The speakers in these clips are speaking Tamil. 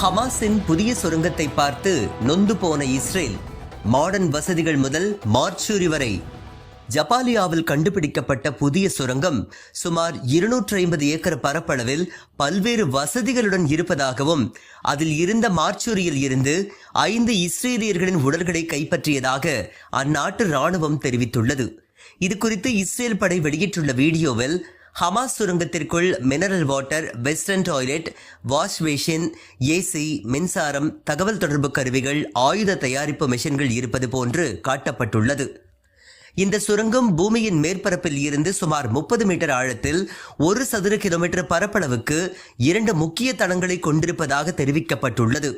ஹமாஸின் புதிய சுரங்கத்தை பார்த்து நொந்து போன இஸ்ரேல் மாடர்ன் வசதிகள் முதல் மார்ச்சூரி வரை. ஜபாலியாவில் கண்டுபிடிக்கப்பட்ட புதிய சுரங்கம் சுமார் இருநூற்றி ஐம்பது ஏக்கர் பரப்பளவில் பல்வேறு வசதிகளுடன் இருப்பதாகவும் அதில் இருந்த மார்ச்சூரியில் இருந்து ஐந்து இஸ்ரேலியர்களின் உடல்களை கைப்பற்றியதாக அந்நாட்டு ராணுவம் தெரிவித்துள்ளது. இது குறித்து இஸ்ரேல் படை வெளியிட்டுள்ள வீடியோவில் Hamas சுரங்கத்திற்குள் mineral water western toilet wash basin AC மின்சாரம் தகவல் தொடர்பு கருவிகள் ஆயுத தயாரிப்பு மெஷின்கள் இருப்பது போன்று காட்டப்பட்டுள்ளது. இந்த சுரங்கம் பூமியின் மேற்பரப்பில் இருந்து சுமார் முப்பது மீட்டர் ஆழத்தில் ஒரு சதுர கிலோமீட்டர் பரப்பளவுக்கு இரண்டு முக்கிய தளங்களை கொண்டிருப்பதாக தெரிவிக்கப்பட்டுள்ளது.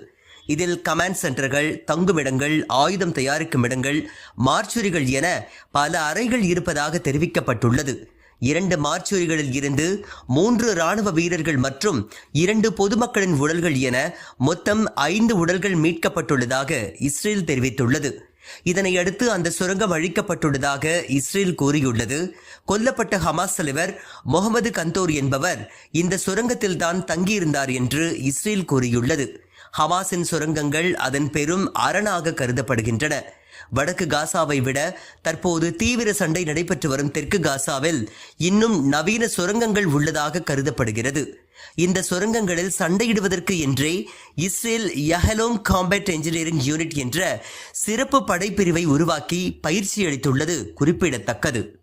இதில் கமாண்ட் சென்டர்கள் தங்குமிடங்கள் ஆயுதம் தயாரிக்கும் இடங்கள் மார்ச்சுரிகள் என பல அறைகள் இருப்பதாக தெரிவிக்கப்பட்டுள்ளது. இரண்டு மார்ச்சுரிகளில் இருந்து மூன்று ராணுவ வீரர்கள் மற்றும் இரண்டு பொதுமக்களின் உடல்கள் என மொத்தம் ஐந்து உடல்கள் மீட்கப்பட்டுள்ளதாக இஸ்ரேல் தெரிவித்துள்ளது. இதனையடுத்து அந்த சுரங்கம் அழிக்கப்பட்டுள்ளதாக இஸ்ரேல் கூறியுள்ளது. கொல்லப்பட்ட ஹமாஸ் தலைவர் முகமது கந்தோர் என்பவர் இந்த சுரங்கத்தில்தான் தங்கியிருந்தார் என்று இஸ்ரேல் கூறியுள்ளது. ஹமாஸின் சுரங்கங்கள் அதன் பெரும் அரணாக கருதப்படுகின்றன. வடக்கு காசாவை விட தற்போது தீவிர சண்டை நடைபெற்று வரும் தெற்கு காசாவில் இன்னும் நவீன சுரங்கங்கள் உள்ளதாக கருதப்படுகிறது. இந்த சுரங்கங்களில் சண்டையிடுவதற்கு என்றே Israel Yahalom combat engineering unit என்ற சிறப்பு படைப்பிரிவை உருவாக்கி பயிற்சி அளித்துள்ளது குறிப்பிடத்தக்கது.